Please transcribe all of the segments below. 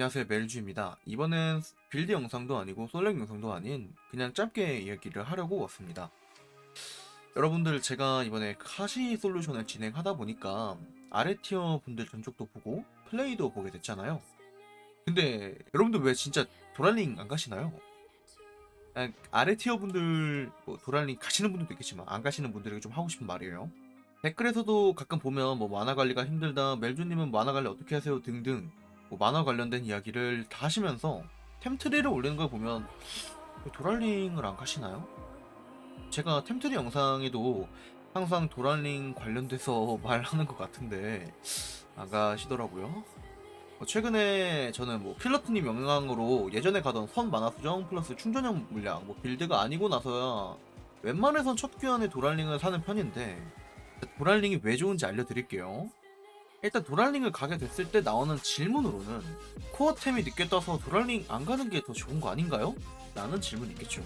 안녕하세요 멜주입니다. 이번엔 빌드 영상도 아니고 솔랭 영상도 아닌 그냥 짧게 이야기를 하려고 왔습니다. 여러분들 제가 이번에 카시 솔루션을 진행하다 보니까 아래 티어 분들 전적도 보고 플레이도 보게 됐잖아요. 근데 여러분들 왜 진짜 도랄링 안 가시나요? 아, 아래 티어 분들 뭐 도랄링 가시는 분들도 있겠지만 안 가시는 분들에게 좀 하고 싶은 말이에요. 댓글에서도 가끔 보면 뭐 만화 관리가 힘들다, 멜주님은 만화 관리 어떻게 하세요 등등 뭐 만화 관련된 이야기를 다 하시면서 템트리를 올리는 걸 보면 왜 도랄링을 안 가시나요? 제가 템트리 영상에도 항상 도랄링 관련돼서 말하는 것 같은데 안 가시더라고요. 뭐 최근에 저는 뭐 필러트님 영향으로 예전에 가던 선 만화 수정 플러스 충전형 물량 뭐 빌드가 아니고 나서야 웬만해선 첫 교환에 도랄링을 사는 편인데 도랄링이 왜 좋은지 알려드릴게요. 일단 도랄링을 가게 됐을 때 나오는 질문으로는 코어템이 늦게 떠서 도랄링 안 가는 게 더 좋은 거 아닌가요? 라는 질문이 있겠죠.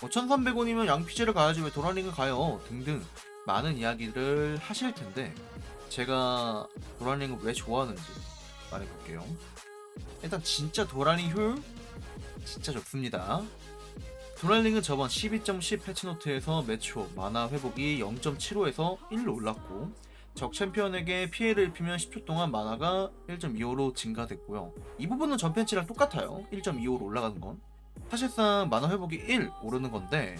뭐 1300원이면 양피지를 가야지 왜 도랄링을 가요? 등등 많은 이야기를 하실 텐데 제가 도랄링을 왜 좋아하는지 말해볼게요. 일단 진짜 도랄링 효율 진짜 좋습니다. 도랄링은 저번 12.10 패치노트에서 매초 마나 회복이 0.75에서 1로 올랐고 적 챔피언에게 피해를 입히면 10초 동안 마나가 1.25로 증가됐고요. 이 부분은 전 팬치랑 똑같아요. 1.25로 올라가는 건. 사실상 마나 회복이 1 오르는 건데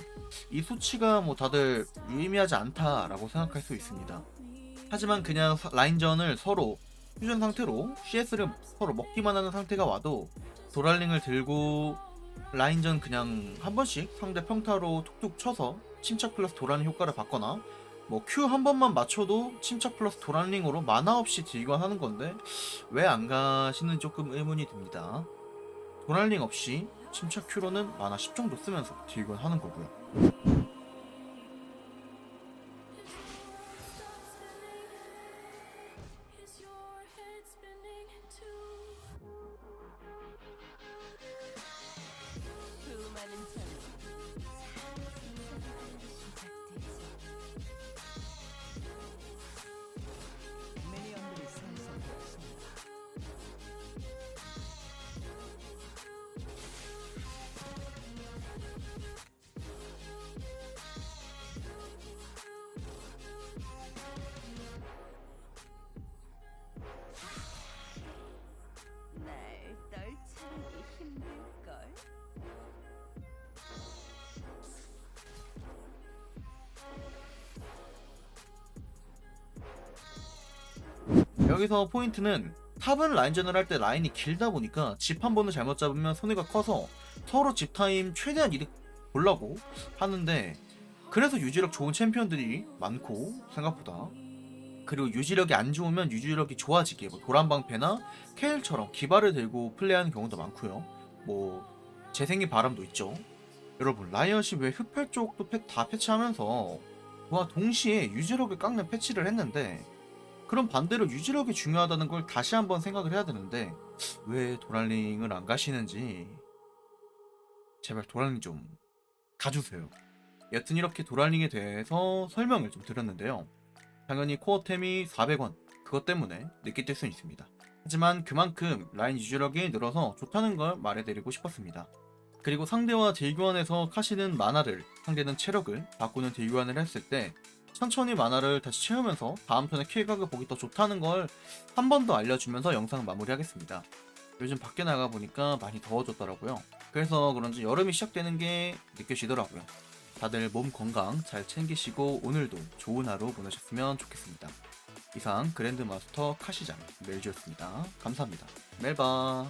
이 수치가 뭐 다들 유의미하지 않다라고 생각할 수 있습니다. 하지만 그냥 사- 라인전을 서로 휴전 상태로 CS를 서로 먹기만 하는 상태가 와도 도랄링을 들고 라인전 그냥 한 번씩 상대 평타로 툭툭 쳐서 침착 플러스 도란 효과를 받거나 뭐 Q 한 번만 맞춰도 침착 플러스 도란링으로 만화 없이 딜관하는 건데 왜 안 가시는 조금 의문이 듭니다. 도란링 없이 침착 Q로는 만화 10 정도 쓰면서 딜관하는 거고요. 여기서 포인트는 탑은 라인전을 할 때 라인이 길다 보니까 집 한 번을 잘못 잡으면 손해가 커서 서로 집 타임 최대한 이득 보려고 하는데 그래서 유지력 좋은 챔피언들이 많고 생각보다 그리고 유지력이 안 좋으면 유지력이 좋아지게 뭐 도란방패나 케일처럼 기발을 들고 플레이하는 경우도 많고요. 뭐 재생의 바람도 있죠. 여러분 라이엇이 왜 흡혈 쪽도 패- 다 패치하면서 그와 동시에 유지력을 깎는 패치를 했는데 그럼 반대로 유지력이 중요하다는 걸 다시 한번 생각을 해야 되는데 왜 도랄링을 안 가시는지 제발 도랄링 좀 가주세요. 여튼 이렇게 도랄링에 대해서 설명을 좀 드렸는데요. 당연히 코어템이 400원 그것 때문에 늦게 뛸 수는 있습니다. 하지만 그만큼 라인 유지력이 늘어서 좋다는 걸 말해드리고 싶었습니다. 그리고 상대와 딜교환에서 카시는 만화를 상대는 체력을 바꾸는 딜교환을 했을 때 천천히 만화를 다시 채우면서 다음 턴에 킬각을 보기 더 좋다는 걸 한 번 더 알려주면서 영상 마무리하겠습니다. 요즘 밖에 나가 보니까 많이 더워졌더라고요. 그래서 그런지 여름이 시작되는 게 느껴지더라고요. 다들 몸 건강 잘 챙기시고 오늘도 좋은 하루 보내셨으면 좋겠습니다. 이상 그랜드마스터 카시장 멜주였습니다. 감사합니다. 멜바